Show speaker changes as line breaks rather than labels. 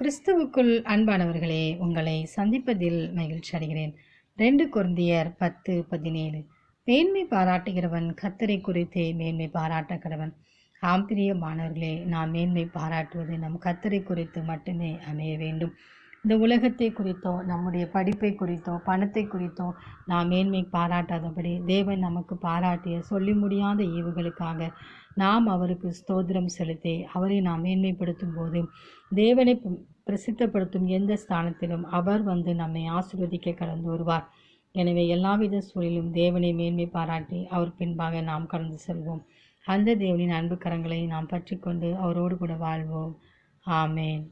கிறிஸ்துவுக்குள் அன்பானவர்களே உங்களை சந்திப்பதில் மகிழ்ச்சி அடைகிறேன். ரெண்டு குருந்தியர் பத்து பதினேழு. மேன்மை பாராட்டுகிறவன் கத்தரை குறித்தே மேன்மை பாராட்ட கடவன் ஆம் பிரியமானவர்களே நாம் மேன்மை பாராட்டுவது நம் கத்தரை குறித்து மட்டுமே அமைய வேண்டும். இந்த உலகத்தை குறித்தோ நம்முடைய படிப்பை குறித்தோ பணத்தை குறித்தோ நாம் மேன்மை பாராட்டாதபடி தேவன் நமக்கு பாராட்டிய சொல்லி முடியாத ஈவுகளுக்காக நாம் அவருக்கு ஸ்தோத்திரம் செலுத்தி அவரை நாம் மேன்மைப்படுத்தும் போது தேவனை பிரசித்தப்படுத்தும் எந்த ஸ்தானத்திலும் அவர் வந்து நம்மை ஆசிர்வதிக்க கடந்து வருவார். எனவே எல்லாவித சூழலிலும் தேவனை மேன்மை பாராட்டி அவர் பின்பாக நாம் கடந்து செல்வோம். அந்த தேவனின் அன்பு கரங்களை நாம் பற்றிக்கொண்டு அவரோடு கூட வாழ்வோம். ஆமேன்.